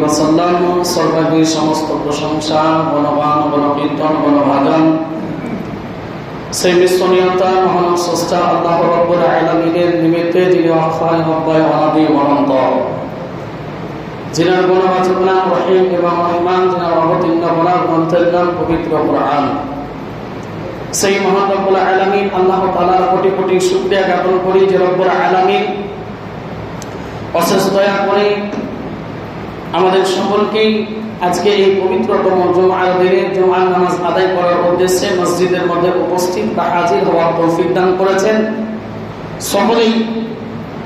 ওয়াসাল্লাম সর্বাগ্রে সমস্ত প্রশংসা গণবান গণকীর্তন গণভাজন সেই বিশ্বনীয়তা মহান স্রষ্টা আল্লাহ রব্বুল আলামিনের নিমিত্তে যিনি অক্ষয় অব্যয় অনাদি অনন্ত নাম এবং নাম পবিত্র সেই আল্লাহ কোটি কোটি করি দয়া করে আমাদের সকলকেই আজকে এই পবিত্রতম নামাজ আদায় করার উদ্দেশ্যে মসজিদের মধ্যে উপস্থিত বা হাজির হওয়ার তৌফিক দান করেছেন। সকলেই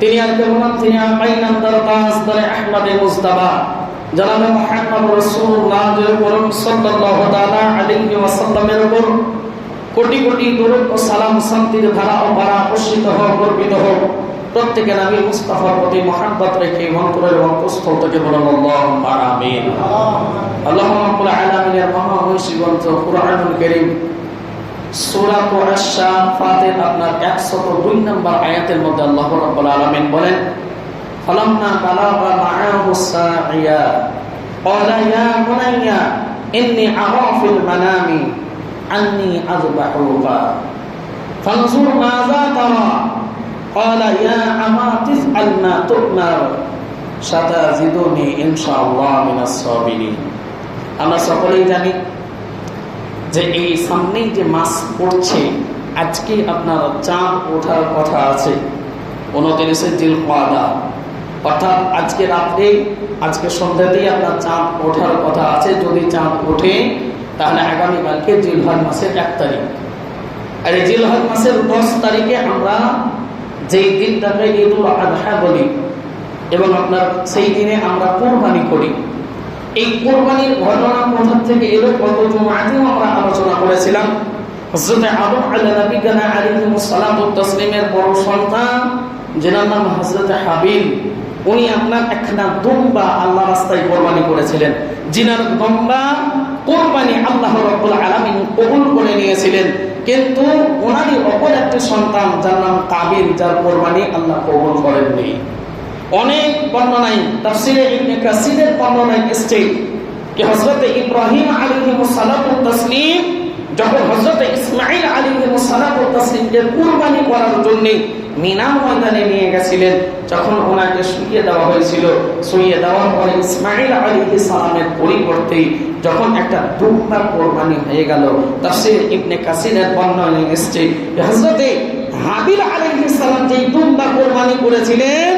তিনি আর কেউ নাম তিনি আকাই নাম তার তাজ দরে আহমদে মুস্তাফা জনাবে মুহাম্মদ রাসূলুল্লাহ করুন সাল্লাল্লাহু তাআলা আলাইহি ওয়াসাল্লামের উপর। কোটি কোটি দরুদ ও সালাম শান্তির ধারা ও বারা বর্ষিত হোক, গর্বিত হোক। প্রত্যেকে নবী মুস্তাফার প্রতি মহাব্বত রেখে এবং পুস্তক থেকে বলুন, আল্লাহুম্মা আমিন। আল্লাহুম্মা রাব্বুল আলামিনের মহামহিষী গ্রন্থ কুরআনুল কারীম সূরা আশ-শাফাতের আপনার 102 নম্বর আয়াতের মধ্যে আল্লাহ রাব্বুল আলামিন বলেন, ফালাম্মা বালাগা মা'আহু সাইয়া ক্বালা ইয়া বুনাইয়া, ইন্নী আরা ফিল মানামি, আন্নী আযবাহুকা ফানজুর মাযা তারা, ক্বালা ইয়া আমা তিফআল মা তু'মার, সাতাজিদুনি ইনশাআল্লাহ মিনাস সাবিরিন। আমরা সকলেই জানি যে এই সামনেই যে মাস পড়ছে, আজকে আপনার চাঁদ ওঠার কথা আছে। উনত্রিশে জিল কাদা অর্থাৎ আজকে রাত্রে, আজকে সন্ধ্যাতেই আপনার চাঁদ ওঠার কথা আছে। যদি চাঁদ ওঠে, তাহলে আগামীকালকে জিলহজ মাসের এক তারিখ। আর এই জিলহজ মাসের দশ তারিখে আমরা যেই দিনটাকে ঈদুল আজহা বলি, এবং আপনার সেই দিনে আমরা কোরবানি করি। এই কোরবানির ঘটনা কোথা থেকে এলো গত জুমাতেও আমরা আলোচনা করেছিলাম। বড় সন্তান নাম উনি আপনার একখানা আল্লাহ রাস্তায় কোরবানি করেছিলেন। আল্লাহ আলামিন করে নিয়েছিলেন। কিন্তু ওনারই অপর একটি সন্তান, যার নাম কাবিল, যার কোরবানি আল্লাহ কবুল করেননি। অনেক বর্ণনায় তাফসিরে ইবনে কাসিরের বর্ণনায় এসছে যে হযরত ইব্রাহিম আলাইহিস সালাতু তাসলিম যখন হযরত ইসমাঈল আলাইহিস সালাতু তাসলিমকে কুরবানি করার জন্য মিনা ময়দানে নিয়ে গেছিলেন, যখন ওনাকে শুইয়ে দেওয়া হয়েছিল। শুইয়ে দেওয়ার পরে ইসমাঈল আলাইহিস সালামের পরিবর্তে যখন একটা দুম্বা কোরবানি হয়ে গেল, তাফসির ইবনে কাসিরের বর্ণনায় এসছে যে হযরত হাবিল আলাইহিস সালাম যেই দুম্বা কোরবানি করেছিলেন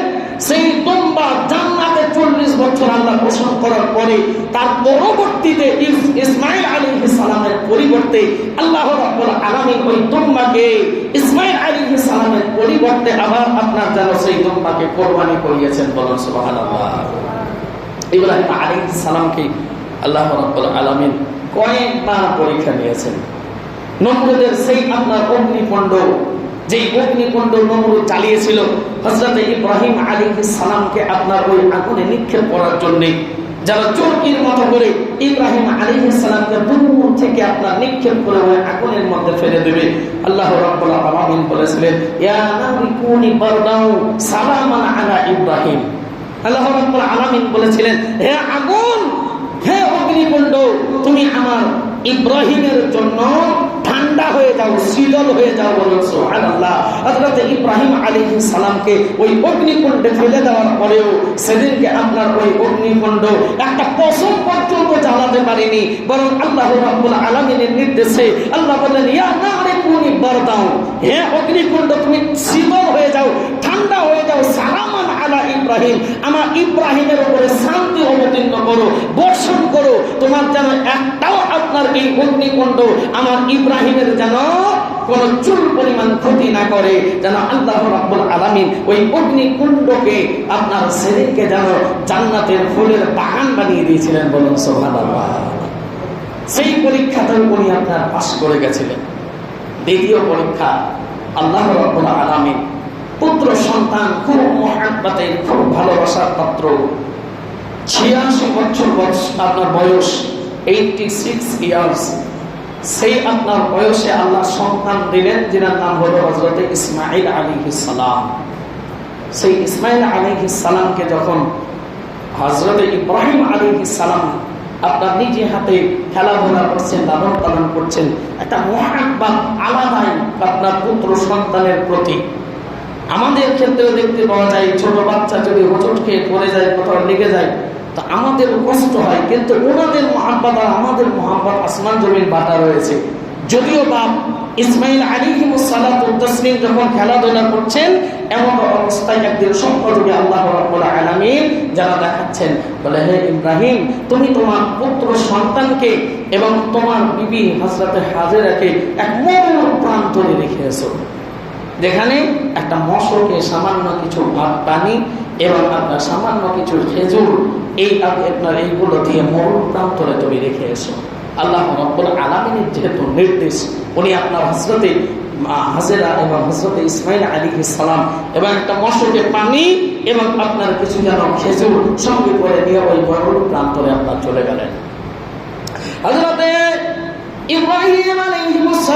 সেই তোমবা জান্নাতে চল্লিশ বছর আল্লাহ পোষণ করার পরে, তার পরবর্তীতে ইসমাইল আলী সালামের পরিবর্তে আল্লাহ রাব্বুল ওই তোমবাকে ইসমাইল আলী সালামের পরিবর্তে আবার আপনার যেন সেই তোমবাকে কোরবানি করিয়েছেন বলুন সুবহানাল্লাহ। ইব্রাহিম আলী সালামকে আল্লাহ রাব্বুল আলামিন কয়েকবার পরীক্ষা নিয়েছেন। নমরুদের সেই আপনার অগ্নিপণ্ড যেই অগ্নিকুণ্ড নমরুদ চালিয়েছিল হজরত ইব্রাহিম আলী সালামকে আপনার ওই আগুনে নিক্ষেপ করার জন্য। যারা চরকির মতো করে ইব্রাহিম আলী সালামকে দূর থেকে আপনার নিক্ষেপ করে ওই আগুনের মধ্যে ফেলে দেবে, আল্লাহ রাব্বুল আলামিন বলেছিলেন, ইয়া আলা ইব্রাহিম। আল্লাহ রাব্বুল আলামিন বলেছিলেন, হে আগুন, হে অগ্নিকুণ্ড, তুমি আমার ইব্রাহিমের জন্য ঠান্ডা হয়ে যাও, শীতল হয়ে যাও বলুন আল্লাহ হজরত ইব্রাহিম আলী সালামকে ওই অগ্নিকুণ্ডে ফেলে দেওয়ার পরেও সেদিনকে আপনার ওই অগ্নিকুণ্ড একটা পশম পর্যন্ত জ্বালাতে পারে পারিনি, বরং আল্লাহ রাব্বুল আলমিনের নির্দেশে আল্লাহ বললেন, ইয়া নারে কুনি বারদাও হে অগ্নিকুণ্ড, তুমি শীতল হয়ে যাও ঠান্ডা হয়ে যাও, সালামান আলা ইব্রাহিম। আমার ইব্রাহিমের উপরে শান্তি অবতীর্ণ করো, বর্ষণ করো। তোমার যেন একটাও আপনার এই অগ্নিকুণ্ড আমার ইব্রাহিমের যেন কোন চুল পরিমাণ ক্ষতি না করে, যেন আল্লাহ রাব্বুল আলামিন ওই অগ্নিকুণ্ডকে আপনার সেদিনকে যেন জান্নাতের ফুলের বাগান বানিয়ে দিয়েছিলেন বলুন সুবহানাল্লাহ। সেই পরীক্ষাতে উনি আপনার পাশ করে গেছিলেন। দ্বিতীয় পরীক্ষা আল্লাহ রাব্বুল আলামিন পুত্র সন্তান, খুব মহাব্বাতের, খুব ভালোবাসার পাত্র। ছিয়াশি বছর বয়স আপনার বয়স এইটটি সিক্স ইয়ার্স সেই আপনার বয়সে আল্লাহ সন্তান দিলেন, যেনার নাম হলো হজরত ইসমাইল আলী সালাম। সেই ইসমাইল আলী সালামকে যখন হজরত ইব্রাহিম আলী সালাম আপনার নিজে হাতে খেলাধুলা করছেন, লালন পালন করছেন, একটা মহাব্বাত আলাদাই আপনার পুত্র সন্তানের প্রতি। আমাদের ক্ষেত্রে দেখতে পাওয়া যায়, ছোট বাচ্চা যদি হোঁচট খেয়ে পড়ে যায়, কোথাও লেগে যায়, তো আমাদের কষ্ট হয়। কিন্তু ওনাদের মহাব্বাত আর আমাদের মহাব্বাত আসমান জমির বাটা রয়েছে। যদিও বাপ ইসমাইল আলী তসলিম যখন খেলাধুলা করছেন, এমন অবস্থায় একদিন সম্পর্কে আল্লাহ আলামিন যারা দেখাচ্ছেন, বলে, হে ইব্রাহিম, তুমি তোমার পুত্র সন্তানকে এবং তোমার বিবি হজরতে হাজেরাকে এক মরুর প্রান্তরে রেখে এসো। যেখানে একটা মশকে সামান্য কিছু ভাত, পানি এবং আপনার সামান্য কিছু খেজুর এই আপনার এইগুলো দিয়ে মরুর প্রান্তরে তুমি রেখে এসো। আল্লাহ রব্বুল আলমিনের যেহেতু নির্দেশ, উনি আপনার হজরতে হাজেরা এবং হজরতে ইসমাইল আলী সালাম এবং একটা মশকে পানি এবং আপনার কিছু যেন খেজুর সঙ্গে করে নিয়ে ওই মরুর প্রান্তরে আপনার চলে গেলেন। হজরতে ইব্রাহিম আলাইহিস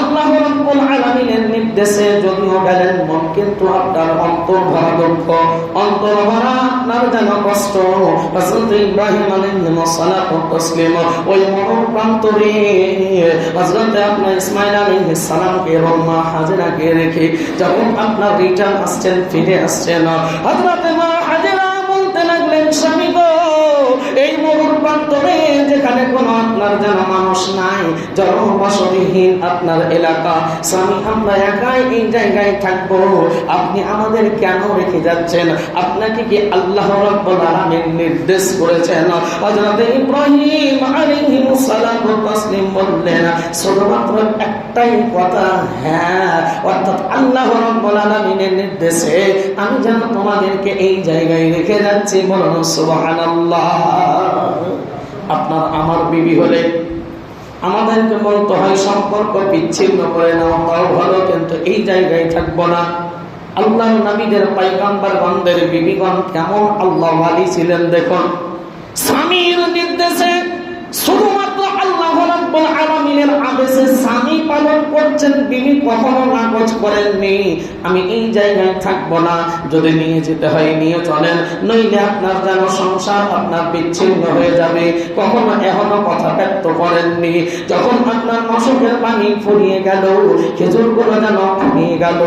আল্লাহ রাব্বুল আলামিনের নির্দেশে যদিও গেলেন মন কিন্তু আপনার অন্তর ভরা দুঃখ, অন্তর ভরা আপনার যেন কষ্ট। ইব্রাহিম ওই মরণ প্রান্তরে আপনার রেখে যখন আপনার রিটার্ন আসছেন, ফিরে আসছেন, হযরত মা প্রান্তরে যেখানে কোনো আপনার যেন মানুষ নাই, জনবসতিহীন আপনার এলাকা। স্বামী, আমরা একাই এই জায়গায় থাকব। আপনি আমাদের কেন রেখে যাচ্ছেন? আপনাকে কি আল্লাহ নির্দেশ করেছেন? ইব্রাহিম বললেন, শুধুমাত্র একটাই কথা হ্যাঁ অর্থাৎ আল্লাহ নির্দেশে আমি যেন তোমাদেরকে এই জায়গায় রেখে যাচ্ছি। বলুন আপনার আমার বিবি হলে আমাদেরকে বলতে হয়, সম্পর্ক বিচ্ছিন্ন করে নাও তাও ভালো, কিন্তু এই জায়গায় থাকব না। আল্লাহ নবীদের পাইকাম্বার গন্ধের বিবিগণ কেমন আল্লাহ আলী ছিলেন দেখুন। স্বামীর নির্দেশে শুধুমাত্র আল্লাহ রাব্বুল আলামিনের আদেশে স্বামী পালন করছেন, বিবি কখনো নাকচ করেননি। আমি এই জায়গায় থাকব না। যদি নিয়ে যেতে হয়, নিয়ে চলেন। নইলে আপনার যেন সংসার আপনার বিচ্ছিন্ন হয়ে যাবে। কখনো এখনও কথা ব্যক্ত করেননি। যখন আপনার মশকের পানি ফুরিয়ে গেল, খেজুরগুলো যেন ফুরিয়ে গেল,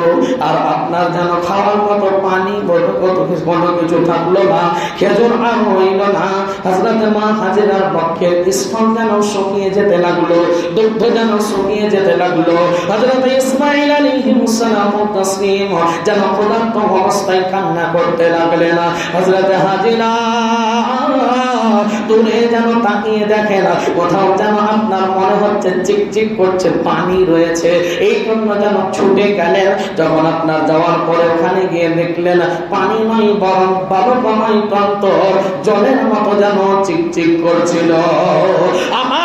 আর আপনার যেন খাওয়ার মতো পানি বড় কত কোনো কিছু থাকল না, খেজুর আর হইল না। হাজরাতে মা হাজিরার পক্ষে স্তন যেন শুকিয়ে যেতে লাগল দুগ্ধ যেন শুকিয়ে যেতে লাগল। হযরত ইসমাঈল আলাইহিস সালাম তাসলিম যেন ক্ষুধার্ত অবস্থায় কান্না করতে লাগলেন হযরত হাজিরা, দূরে যেন তাকিয়ে দেখেন কোথাও যেন আপনার মনে হচ্ছে চিকচিক করছে, পানি রয়েছে। এই জন্য যেন ছুটে গেলেন, যখন আপনার যাওয়ার পরে ওখানে গিয়ে দেখলেন পানি নয় বরং বালকময় প্রান্তর জলের মতো যেন চিকচিক করছিল। আমার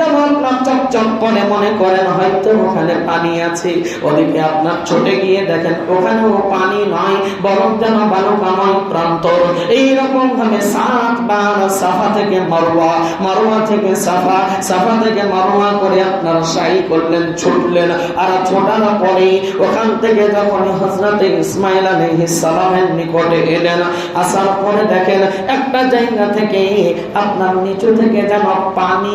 যেন আপনার চকচক করে মনে করেন, হয়তো ওখানে পানি আছে। ওদিকে আপনার ছোটে গিয়ে দেখেন, ওখানেও পানি নয় বরং যেন বালুকাময় প্রান্তর। এইরকম ভাবে সাত বার সাফা থেকে মারোয়া মারোয়া থেকে সাফা সাফা থেকে মারোয়া করে আপনার সাই করলেন, ছুটলেন। আর ছোটার পরে ওখান থেকে যখন হজরতে ইসমাইল সালামের নিকটে এলেন, আসার পরে দেখেন একটা জায়গা থেকে আপনার নিচু থেকে যেন পানি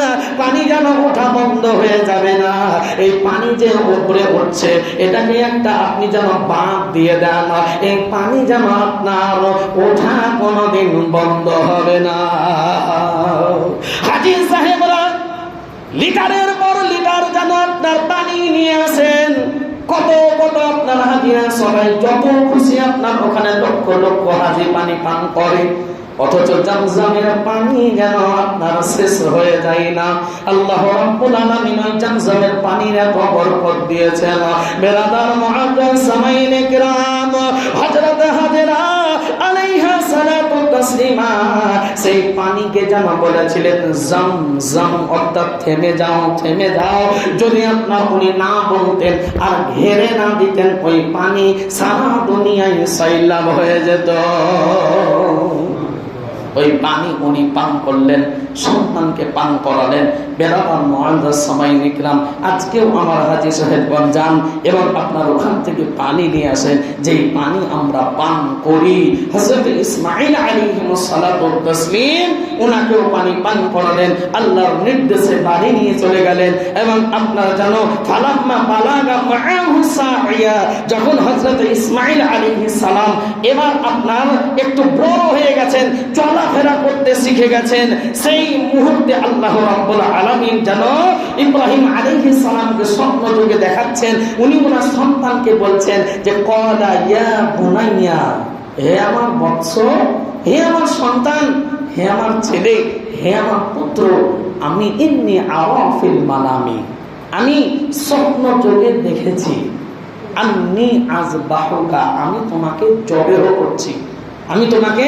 যেন ওঠা বন্ধ হয়ে যাবে না। এই পানি যে উপরে উঠছে একটা আপনি যেন বাঁধ দিয়ে দেন। এই পানি যেন আপনার ওঠা কোনোদিন বন্ধ হবে না। সাহেবরা, লিটারের পর লিটার যেন আপনার পানি নিয়ে আসেন। কত কত আপনার হাজিরা সবাই, যত খুশি আপনার ওখানে লক্ষ লক্ষ হাজি পানি পান করে। অথচ জামজামের পানি যেন আপনার শেষ হয়ে যায় না। আল্লাহ রাব্বুল আলামিন ওই জামজামের পানির এত বরকত দিয়েছেন। বেরাদার মুআজ্জাজ সামাইনে হযরত হাজেরা আলাইহা সালাতু তাসলিমা, সেই পানিকে যেন বলেছিলেন জাম জাম অর্থাৎ থেমে যাও থেমে যাও। যদি আপনার উনি না বলতেন আর ঘেরে না দিতেন, ওই পানি সারা দুনিয়ায় সাইলাব হয়ে যেত। ওই পানি উনি পান করলেন, সন্তানকে পান করালেন। বেড়াবার মহানদার সময় নিকলাম আজকেও আমার হাজি সাহেবগঞ্জ যান এবং আপনার ওখান থেকে পানি নিয়ে আসেন। যেই পানি আমরা পান করি হজরত ইসমাইল আলী তসলিম ওনাকেও পানি পান করালেন। আল্লাহর নির্দেশে বাড়ি নিয়ে চলে গেলেন। এবং আপনার জানো যখন হযরত ইসমাইল আলাইহিস সালাম, এবার আপনার একটু বড় হয়ে গেছেন চলাফেরা করতে শিখে গেছেন, সেই মুহূর্তে আল্লাহ রাব্বুল আলামিন যেন ইব্রাহিম আলাইহিস সালামকে স্বপ্ন যুগে দেখাচ্ছেন, উনি ওনার সন্তানকে বলছেন যে, কলা ইয়া বুনাইয়া, হে আমার বৎস, হে আমার সন্তান, হে আমার ছেলে, হে আমার পুত্র, আমি এমনি আওয়াফিল মানামি, আমি স্বপ্ন যোগে দেখেছি। আমি আজ বাহকা আমি তোমাকে জবেহ করছি। আমি তোমাকে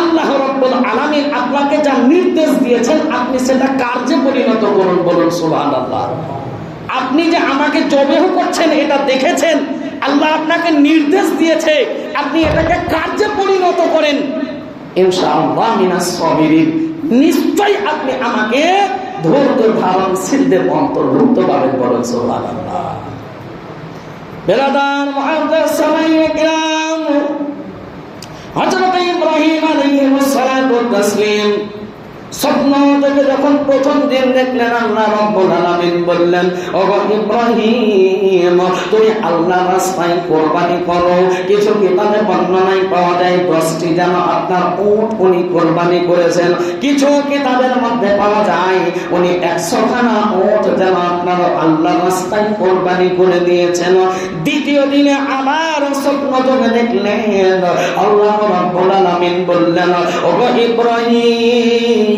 আল্লাহ রব্বুল আলামিন আপনাকে যা নির্দেশ দিয়েছেন, আপনি সেটা কার্যে পরিণত করুন বলুন আপনি যে আমাকে জবেহ করছেন, এটা দেখেছেন? আল্লাহ আপনাকে নির্দেশ দিয়েছে, আপনি এটাকে কার্যে পরিণত করেন? ইনশাআল্লাহ মিনাস সাবিরিন। আপনি আমাকে ধৈর্য ধারণশীলদের অন্তর্ভুক্ত হযরত ইব্রাহিম আলাইহিস সালাতু ওয়াস স্বপ্ন থেকে যখন প্রথম দিন দেখলেন, আল্লাহ রব্বুল আলামিন বললেন, ওগো ইব্রাহিম আল্লাহ রাস্তায় কোরবানি করো। কিছু কিতাবে বর্ণনায় পাওয়া যায়? দশটি যেন আপনার উট উনি কোরবানি করেছেন। কিছু কিতাবের মধ্যে পাওয়া যায়? উনি উট যেন আপনার আল্লাহ রাস্তায় কোরবানি করে দিয়েছেন। দ্বিতীয় দিনে আবার স্বপ্ন যোগে দেখলেন, আল্লাহ রব্বুল আলামিন বললেন, ওগো ইব্রাহিম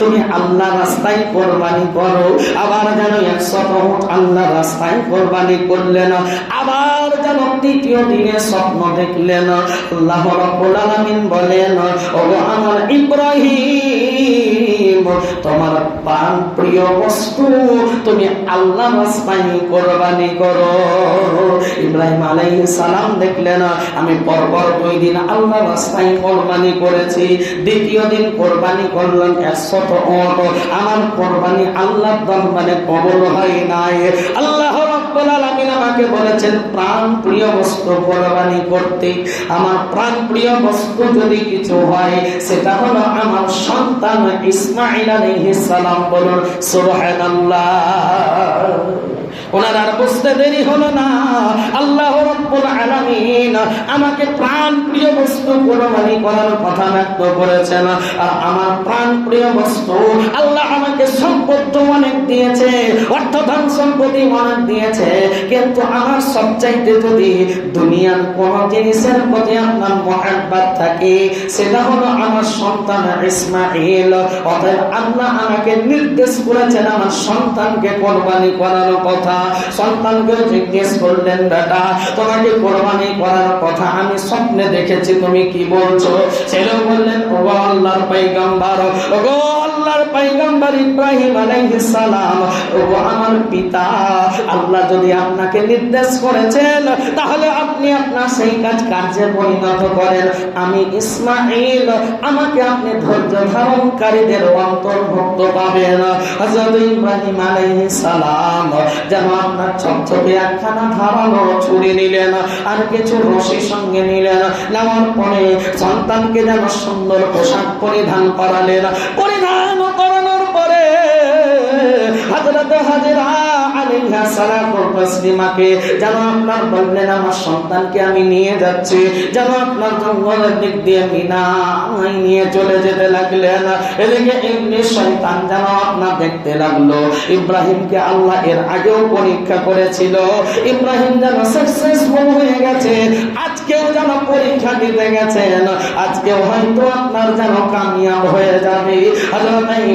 তুমি আল্লাহ রাস্তায় কোরবানি করো। আবার যেন একশত উট আল্লাহ রাস্তায় কোরবানি করলেন আবার যেন তৃতীয় দিনে স্বপ্ন রব্বুল আলামিন বলেন আমার ইব্রাহিম, তোমার প্রাণ প্রিয় বস্তু, তুমি আল্লাহ রাস্তায় কোরবানি করো। ইব্রাহিম আলাইহিস সালাম দেখলেন আমি পরপর দুই দিন আল্লাহ রাস্তায় কোরবানি করেছি। দ্বিতীয় দিন কোরবানি করলাম। একশত ওট আমার কোরবানি আল্লাহ দরবারে কবল হয় নাই। আল্লাহ বলেছেন প্রাণ প্রিয় বস্তু কোরবানি করতে। আমার প্রাণ প্রিয় বস্তু যদি কিছু হয়, সেটা আমার সন্তান ইসমাইল আলাইহিস সালাম বলুন, সুবহানাল্লাহ। ওনার আর বুঝতে দেরি হলো না। আল্লাহ আমাকে প্রাণ প্রিয় বস্তু কোরবানি করার কথা ব্যক্ত করেছেন। আর আমার প্রাণ প্রিয় বস্তু আল্লাহ আমাকে সম্পদ অনেক দিয়েছে অর্থ ধন সম্পত্তি অনেক দিয়েছে। কিন্তু আমার সবচাইতে যদি দুনিয়ার কোন জিনিসের প্রতি আপনার মহাব্বাত থাকে, সেটা হলো আমার সন্তান ইসমাইল অতএব আল্লাহ আমাকে নির্দেশ করেছেন আমার সন্তানকে কোরবানি করার কথা সন্তানকে জিজ্ঞেস করলেন, বেটা, তোমাকে কোরবানি করার কথা আমি স্বপ্নে দেখেছি, তুমি কি বলছো? ছেলে বললেন ও আল্লাহর পাইগাম্বার ও আল্লাহর পাইগাম্বার ইব্রাহিম আলাইহিস সালাম ও আমার পিতা, আল্লাহ যদি আপনাকে নির্দেশ করেছেন, তাহলে আপনি আপনার সেই কাজ কার্যে পরিণত করেন। আমি ইসমাইল আমাকে আপনি ধৈর্য ধারণকারীদের অন্তর্ভুক্ত পাবেন। হযরত ইব্রাহিম আলাইহিস সালাম যেন আপনার চকচকে একখানা ধারালো ছুরি নিলেন আর কিছু রশি সঙ্গে নিলেন। নেওয়ার পরে সন্তানকে যেন সুন্দর পোশাক পরিধান করালেন। পরিধান করানোর পরে আমি নিয়ে যাচ্ছি। যেন আপনার যেন আপনার দেখতে লাগল। ইব্রাহিমকে আল্লাহ এর আগেও পরীক্ষা করেছিল। ইব্রাহিম যেন সাকসেসফুল হয়ে গেছে, আজকেও যেন পরীক্ষা দিতে গেছেন। আজকেও হয়তো আপনার যেন কামিয়াব হয়ে যাবে।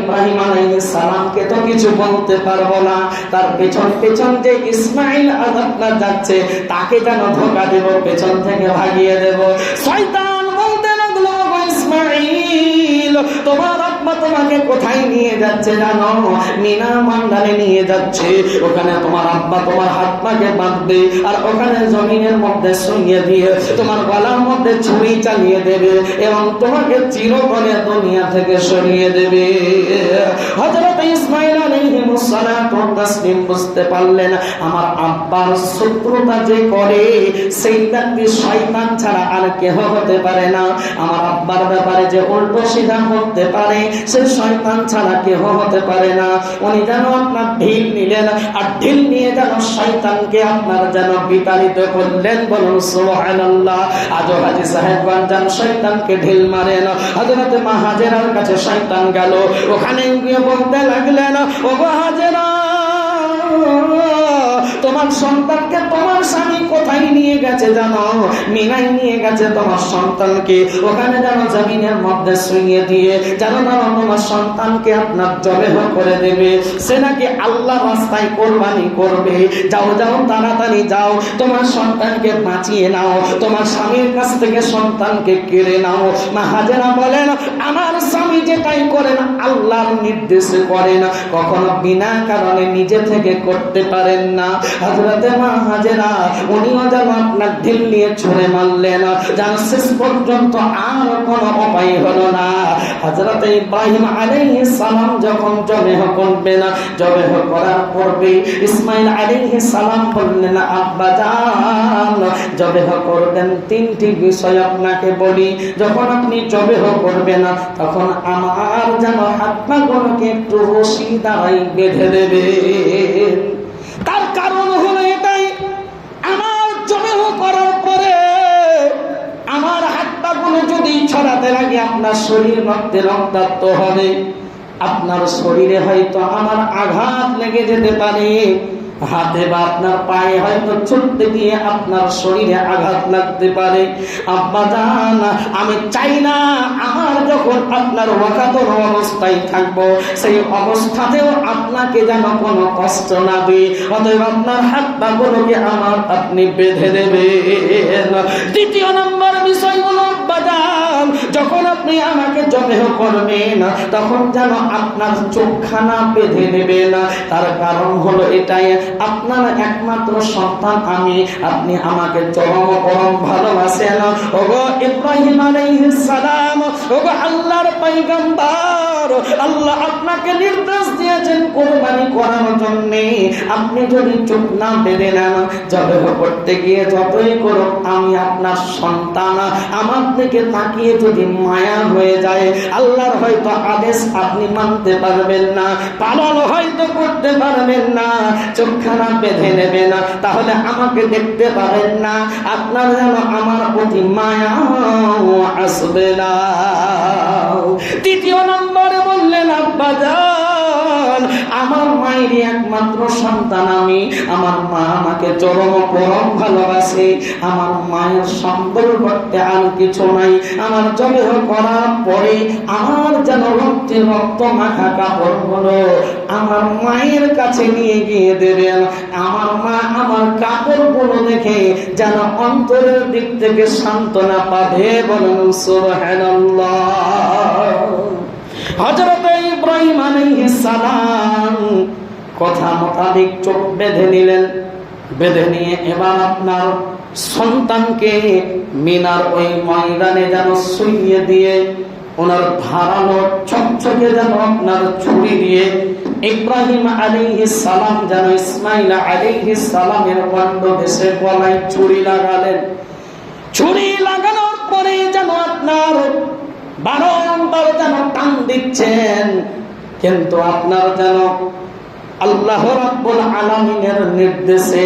ইব্রাহিম আলাইহিস সালামকে তো কিছু বলতে পারব না। তার পেছন পেছন যে ইসমাইল আজ যাচ্ছে, তাকে যেন ধোকা দেব, পেছন থেকে ভাগিয়ে দেবো। শয়তান বলতে লাগল ইসমাইল, তোমার আব্বা তোমাকে কোথায় নিয়ে যাচ্ছে জানো? মিনা মান্দারে নিয়ে যাচ্ছে। ওখানে তোমার আব্বা তোমার হাত পাকে বাঁধবে আর ওখানে জমিনের মধ্যে শুইয়ে দিয়ে তোমার গলার মধ্যে ছুরি চালিয়ে দেবে এবং তোমাকে চিরতরে দুনিয়া থেকে সরিয়ে দেবে। হযরত ইসমাইল বুঝতে পারলেন? আমার আব্বার শত্রুতা যে করে, সেই ব্যক্তি শয়তান ছাড়া আর কেহ হতে পারে না। আমার আব্বার ব্যাপারে যে উল্টো সিধা করতে পারে সে শয়তান ছাড়া কেহ হতে পারে না। উনি যেন আপনার ঢিল নিলেন, আর ঢিল নিয়ে যেন শয়তানকে আপনার যেন বিতাড়িত করলেন বলুন হাজি যান ঢিল মারেন। হযরত মা কাছে শয়তান গেল। ওখানে গিয়ে বলতে লাগলেন ও হাজেরা! তোমার সন্তানকে তোমার স্বামী কোথায় নিয়ে গেছে জানো? মিনাই নিয়ে গেছে তোমার সন্তানকে। ওখানে যেন জমিনের মধ্যে শুইয়ে দিয়ে জানো না তোমার সন্তানকে আপনার জবেহ করে দেবে। সে নাকি আল্লাহ রাস্তায় কোরবানি করবে। যাও যাও, তাড়াতাড়ি যাও। তোমার সন্তানকে বাঁচিয়ে নাও। তোমার স্বামীর কাছ থেকে সন্তানকে কেড়ে নাও। মা হাজেরা বলেন, আমার স্বামী যেটাই করেন, আল্লাহর নির্দেশে করেন। কখনো বিনা কারণে নিজে থেকে করতে পারেন না। হাজরাতে মা হাজেরা উনিও যেন আপনার ঢিল নিয়ে মারলেন। শেষ পর্যন্ত আর কোনো উপায় হলো না। ইব্রাহিম সালাম যখন জবেহ করবেন জবেহ করার ইসমাইল সালাম বললেন, আব্বা জবেহ করবেন তিনটি বিষয় আপনাকে বলি। যখন আপনি জবেহ করবেন তখন আমার যেন হাত পাগুলোকে একটু রশি দ্বারাই বেঁধে দেবেন ছড়াতে লাগে, আপনার শরীর রক্তে রক্তাক্ত হবে। আপনার শরীরে হয়তো আমার আঘাত লেগে যেতে পারে। হাতে বা আপনার পায়ে হয়তো ছুটতে গিয়ে আপনার শরীরে আঘাত লাগতে পারে। আব্বা জান, আমি চাই না আমার যখন আপনার ওয়াকাতর অবস্থায় থাকব, সেই অবস্থাতেও আপনাকে যেন কোনো কষ্ট না দিই অতএব আপনার হাত পাগুলোকে আমার আপনি বেঁধে দেবেন। দ্বিতীয় নম্বর বিষয় হলো আব্বা জান যখন আপনি আমাকে জবেহ করবেন তখন যেন আপনার চোখখানা বেঁধে নেবে না। তার কারণ হলো এটাই, আপনার একমাত্র সন্তান আমি, আপনি আমাকে চরম পরম ভালোবাসেন। ওগো ইব্রাহিম আলাইহিস সালাম, ওগো আল্লাহর পয়গম্বর। আল্লাহ আপনাকে নির্দেশ দিয়েছেন কোরবানি করার জন্য। আপনি যদি চোখ না বেঁধে নেন, যাবে করতে গিয়ে যতই করো আমি আপনার সন্তান। আমার দিকে তাকিয়ে যদি মায়া হয়ে যায়, আল্লাহর হয়তো আদেশ আপনি মানতে পারবেন না, পালন হয়তো করতে পারবেন না, চোখখানা বেঁধে নেবে না। তাহলে আমাকে দেখতে পাবেন না, আপনার যেন আমার প্রতি মায়া আসবে না। তৃতীয় নম্বরে বললেন আব্বা যান আমার মায়েরই একমাত্র সন্তান আমি। আমার মা আমাকে চরম পরম ভালোবাসে। আমার মায়ের সম্পর্কে আর কিছু নাই। আমার জবে করার পরে আমার যেন রক্তে রক্ত মাখা কাপড় হলো। আমার মায়ের কাছে নিয়ে গিয়ে দেবেন। আমার মা আমার কাপড়গুলো দেখে যেন অন্তরের দিক থেকে সান্ত্বনা পাবে বলেন সুবহানাল্লাহ। হযরত ইব্রাহিম সালাম। কথা মোতাবেক চোখ বেঁধে নিলেন। বেঁধে নিয়ে এবার আপনার সন্তানকে মিনার ওই ময়দানে যেন শুইয়ে দিয়ে, ওনার ধারালো চকচকে যেন আপনার ছুরি দিয়ে, ইব্রাহিম আলাইহিস সালাম যেন ইসমাইল আলাইহিস সালামের কণ্ঠ দেশে গলায় ছুরি লাগালেন। ছুরি লাগানোর পরে যেন আপনার বারংবার যেন টান দিচ্ছেন কিন্তু আপনার যেন আল্লাহ রাব্বুল আলামিনের নির্দেশে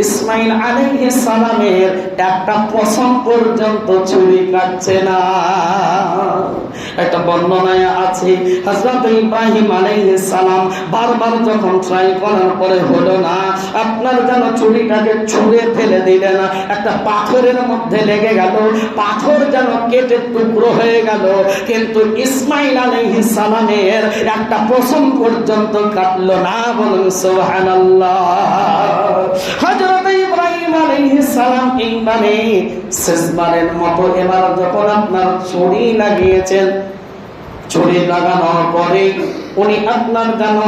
ইসমাইল আলাইহিস সালামের একটা পশম পর্যন্ত চুরি কাটছে না। একটা বর্ণনায় আছে ইব্রাহিম সালাম বারবার যখন ট্রাই করার পরে হলো না, আপনার যেন চুরিটাকে ছুঁড়ে ফেলে দিলেন একটা পাথরের মধ্যে লেগে গেল, পাথর যেন কেটে টুকরো হয়ে গেল, কিন্তু ইসমাইল সালামের একটা পশম পর্যন্ত কাটলো না বলুন সুবহানাল্লাহ। হযরত মতো এবার যখন আপনার ছুরি লাগিয়েছেন ছুরি লাগানোর পরে উনি আপনার যেন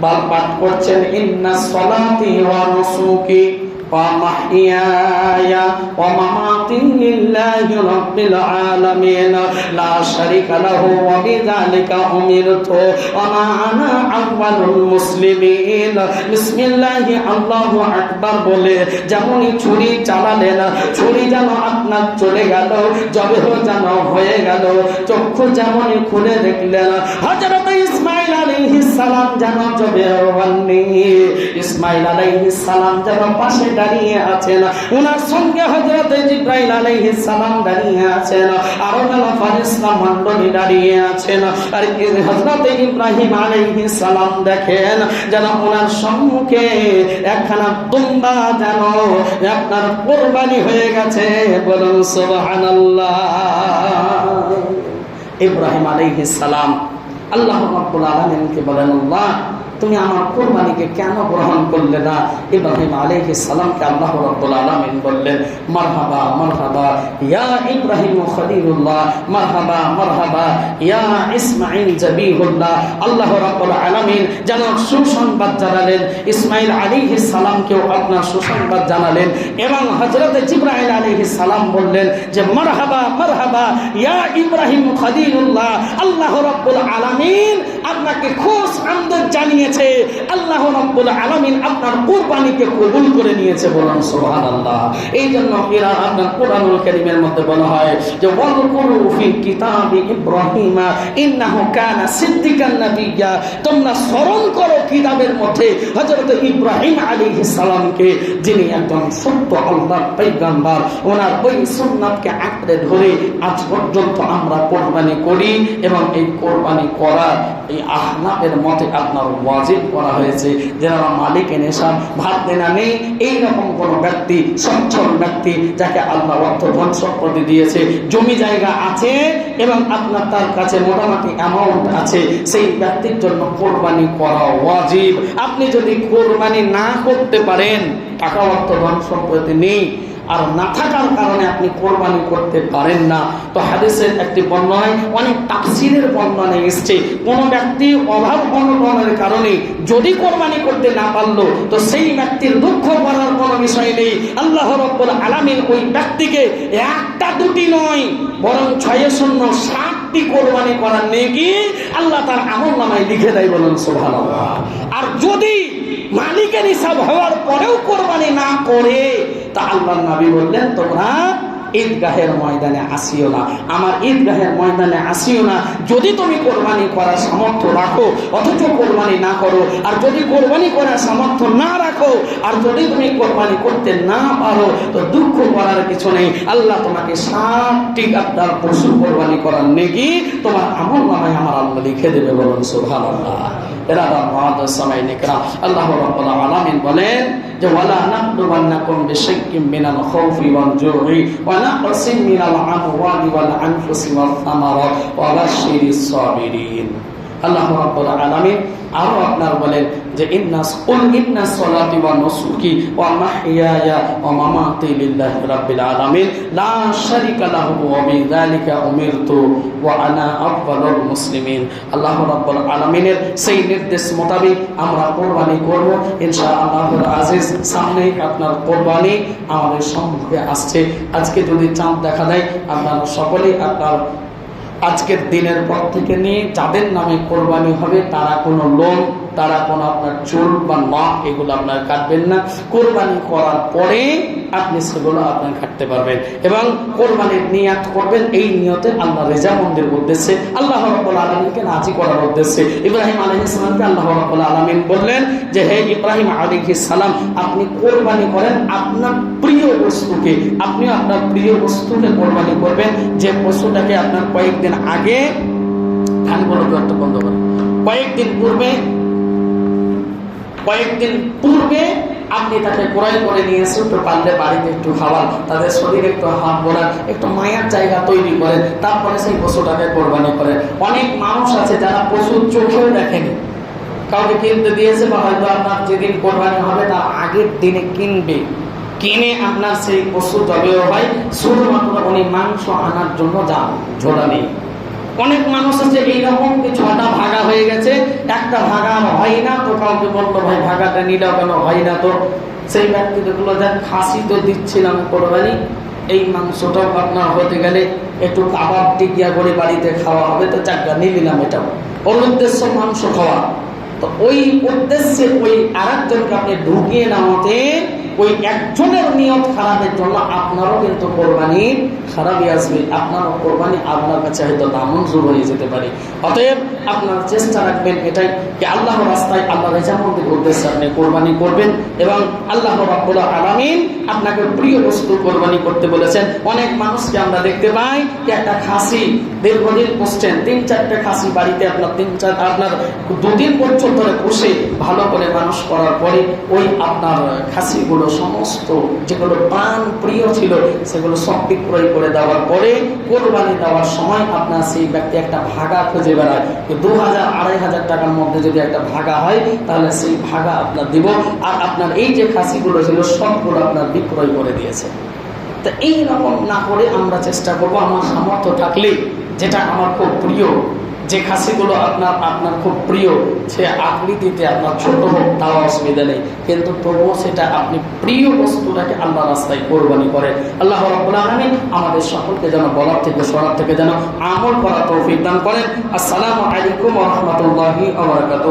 বার পাঠ করছেন, ইন্না সলাতি ওয়া নুসুকি ومحياي ومماتي لله رب العالمين لا شريك له وبذلك أمرت وما أنا أول المسلمين بسم الله الله أكبر বলে যেমনই ছুরি চালালেন ছুরি যেন আপনার চলে গেল জবে যেন হয়ে গেল চক্ষু যেমনই খুলে দেখলেন হযরত ইসমাইল আলাইহিস সালাম জবে হননি ইসমাইল সালাম পাশে দাঁড়িয়ে আছেন। ওনার সঙ্গে হযরত জিব্রাইল সালাম দাঁড়িয়ে আছেন। আরও ফারিস্তা মণ্ডলী দাঁড়িয়ে আছেন। আর হযরত ইব্রাহিম সালাম দেখেন যেন ওনার সম্মুখে একখানা দুম্বা যেন আপনার কোরবানি হয়ে গেছে। বলুন, সুবহানাল্লাহ। ইব্রাহিম আলাইহিস সালাম আল্লাহ রাব্বুল আলামিনকে বলেন আল্লাহ তুমি আমার কোরবানিকে কেন গ্রহণ করলে না? ইব্রাহিম আলাইহিস সালামকে আল্লাহ রাব্বুল আলামিন বললেন, মারহাবা মারহাবা, ইয়া ইব্রাহিম খলিলুল্লাহ, মারহাবা মারহাবা, ইয়া ইসমাঈল জাবিহুল্লাহ। আল্লাহ রাব্বুল আলামিন যেন সুসংবাদ জানালেন ইসমাইল আলাইহিস সালামকেও আপনার সুসংবাদ জানালেন এবং হযরত জিব্রাইল আলাইহিস সালাম বললেন যে, মারহাবা মারহাবা, ইয়া ইব্রাহিম খলিলুল্লাহ, আল্লাহ রাব্বুল আলামিন আপনাকে খুশ আমদাদ জানিয়েছে আল্লাহ রাব্বুল আলামিন আপনার কুরবানিকে কবুল করে নিয়েছে বলুন, সুবহানাল্লাহ। এই জন্য এরা আপনার কোরআনুল কারীমের মধ্যে বলা হয় যে কিতাবি ইব্রাহিম, ইন্নাহু কানা সিদ্দিকান নাবিয়্যা। তোমরা স্মরণ করো কিতাবের মধ্যে হযরত ইব্রাহিম আলাইহিস সালামকে, যিনি একজন সত্য আল্লাহর পয়গম্বর ওনার ওই সুন্নাতকে আঁকড়ে ধরে আজ পর্যন্ত আমরা কোরবানি করি এবং এই কোরবানি করা এই আহনাফের মতে আপনার ওয়াজিব করা হয়েছে। যারা মালিক নেশাব ভাত দেনা নেই, এইরকম কোন ব্যক্তি, সচ্ছল ব্যক্তি যাকে আল্লাহ অর্থ ধন সম্পত্তি দিয়েছে, জমি জায়গা আছে এবং আপনার তার কাছে মোটামুটি অ্যামাউন্ট আছে, সেই ব্যক্তির জন্য কোরবানি করা ওয়াজিব। আপনি যদি কোরবানি না করতে পারেন, টাকা অর্থ ধন সম্পত্তি নেই আর না থাকার কারণে আপনি কোরবানি করতে পারেন না। তো হাদিসের একটি বর্ণনায় অনেক তাফসিরের বর্ণনায় এসছে, কোনো ব্যক্তি অভাব অনটনের কারণে যদি কোরবানি করতে না পারল, তো সেই ব্যক্তির দুঃখ করার কোনো বিষয় নেই। আল্লাহ রব্বুল আলামিন ওই ব্যক্তিকে একটা দুটি নয়, বরং ছয় শূন্য সাত ষাটটি কোরবানি করার নেকি আল্লাহ তার আমল নামায় লিখে দেয় বলুন সোভান আর যদি মালিকের হিসাব হওয়ার পরেও কোরবানি না করে। তা আল্লাহ নবী বললেন, তোমরা ঈদগাহের ময়দানে আসিও না। আমার ঈদগাহের ময়দানে আসিও না। যদি তুমি কোরবানি করার সামর্থ্য রাখো, অথচ কোরবানি না করো, আর যদি কোরবানি করার সামর্থ্য না রাখো, আর যদি তুমি কোরবানি করতে না পারো, তো দুঃখ করার কিছু নেই। আল্লাহ তোমাকে ষাটটি আপনার পশু কোরবানি করার নেকি তোমার আমল নামায় আমার আল্লাহ লিখে দেবে বলুন সুভান আল্লাহ এরা মহাদার সময় নিকরা আল্লাহ রাব্বুল আলামিন বলেন যে, ওয়ালা নাবলুওয়ান্নাকুম বিশাইয়্যিম মিনাল খাউফি ওয়াল জু'i ওয়া নাকসিম মিনাল আমওয়ালি ওয়াল আনফুসি ওয়াল থামারাত ওয়া বাশশিরিস সাবিরিন। আল্লাহ রাব্বুল আলামিন আরও আপনার বলেন যে, ইন্নাস কুল ইন্না সলাতি ওয়া নুসুকি ওয়া মাহইয়ায়া ওয়া মামাতি লিল্লাহি রাব্বিল আলামিন। লা শারিকা লাহু ওয়া উমিরতু ওয়া আনা মুসলিমিন। আল্লাহ রাব্বুল আলামিনের সেই নির্দেশ মোতাবেক আমরা কোরবানি করব। ইনশাআল্লাহুল আজিজ সামনে আপনার কোরবানি আমাদের সম্মুখে আসছে। আজকে যদি চাঁদ দেখা দেয়, আপনারা সকলেই আপনার আজকের দিনের পর থেকে নিয়ে যাদের নামে কোরবানি হবে তারা কোনো লোন তারা কোনো আপনার চুল বা নখ এগুলো আপনার কাটবেন না। কোরবানি করার পরে আপনি সেগুলো আপনার কাটতে পারবেন। এবং কোরবানির নিয়াত করবেন, এই নিয়তে আল্লাহ রেজা মন্দির উদ্দেশ্যে আল্লাহ রব্বুল আলমিনকে রাজি করার উদ্দেশ্যে। ইব্রাহিম আলহ ইসলামকে আল্লাহ রব্বুল আলমিন বললেন যে, হে ইব্রাহিম আলী সালাম, আপনি কোরবানি করেন আপনার প্রিয় বস্তুকে। আপনি আপনার প্রিয় বস্তুকে কোরবানি করবেন। যে পশুটাকে আপনার কয়েকদিন আগে ধানগুলো একটা বন্ধ করেন। কয়েকদিন পূর্বে কয়েকদিন পূর্বে আপনি তাকে ক্রয় করে নিয়ে এসে একটু পারলে বাড়িতে একটু খাওয়ান। তাদের শরীরে একটু হাত বোলান একটু মায়ার জায়গা তৈরি করেন, তারপরে সেই পশুটাকে কোরবানি করেন। অনেক মানুষ আছে যারা পশুর চোখেও দেখেনি। কাউকে কিনতে দিয়েছে বা হয়তো আপনার যেদিন কোরবানি হবে, তার আগের দিনে কিনবে। কিনে আপনার সেই পশু জবেও হয়, শুধুমাত্র উনি মাংস আনার জন্য যান ঝোলা নেই। অনেক মানুষ আছে, এইরকম কি ছটা ভাগা হয়ে গেছে? একটা ভাগা হয় না, তো কাউকে বলতো, ভাই, ভাগাটা নিলেও কেন হয় না তো সেই ব্যক্তিগুলো দেন খাসি তো দিচ্ছিলাম কোরবানি। এই মাংসটাও আপনার হতে গেলে একটু কাবাব টিকিয়া করে বাড়িতে খাওয়া হবে, তো চাকরা নিলাম এটাও ওর উদ্দেশ্য মাংস খাওয়া। তো ওই উদ্দেশ্যে ওই আরেকজনকে আপনি ঢুকিয়ে নামাতে ওই একজনের নিয়ত খারাপের জন্য আপনারও কিন্তু কোরবানি খারাপই আসবে। আপনারও কোরবানি আপনার কাছে হয়তো নামঞ্জুর হয়ে যেতে পারে। অতএব আপনার চেষ্টা রাখবেন এটাই যে আল্লাহ রাস্তায় আল্লাহ রেজামন্দির উদ্দেশ্যে আপনি কোরবানি করবেন এবং আল্লাহ রাব্বুল আলামিন আপনাকে প্রিয় বস্তু কোরবানি করতে বলেছেন। অনেক মানুষকে আমরা দেখতে পাই যে একটা খাসি দীর্ঘদিন পুষছেন, তিন চারটে খাসি বাড়িতে আপনার তিন চার, আপনার দুদিন পর্যন্ত পুষে ভালো করে মানুষ করার পরে ওই আপনার খাসিগুলো সমস্ত যেগুলো প্রাণ প্রিয় ছিল, সেগুলো সব বিক্রয় করে দেওয়ার পরে কোরবানি দেওয়ার সময় আপনার সেই ব্যক্তি একটা ভাগা খুঁজে বেড়ায়। দু হাজার, আড়াই হাজার টাকার মধ্যে যদি একটা ভাগা হয়, তাহলে সেই ভাগা আপনার দিব। আর আপনার এই যে খাসিগুলো ছিল, সবগুলো আপনার বিক্রয় করে দিয়েছে। তা এই রকম না করে আমরা চেষ্টা করব। আমার সামর্থ্য থাকলে, যেটা আমার খুব প্রিয় যে খাসিগুলো আপনার আপনার খুব প্রিয়, সে আকৃতিতে আপনার ছোট হোক, তাও অসুবিধা নেই। কিন্তু তবুও সেটা আপনি প্রিয় বস্তুটাকে আল্লাহ রাস্তায় কোরবানি করেন। আল্লাহ রাব্বুল আলামিন আমাদের সকলকে যেন বলার থেকে সরার থেকে যেন আমল করা তৌফিক দান করেন। আসসালামু আলাইকুম রহমতুল্লাহ আবরকাত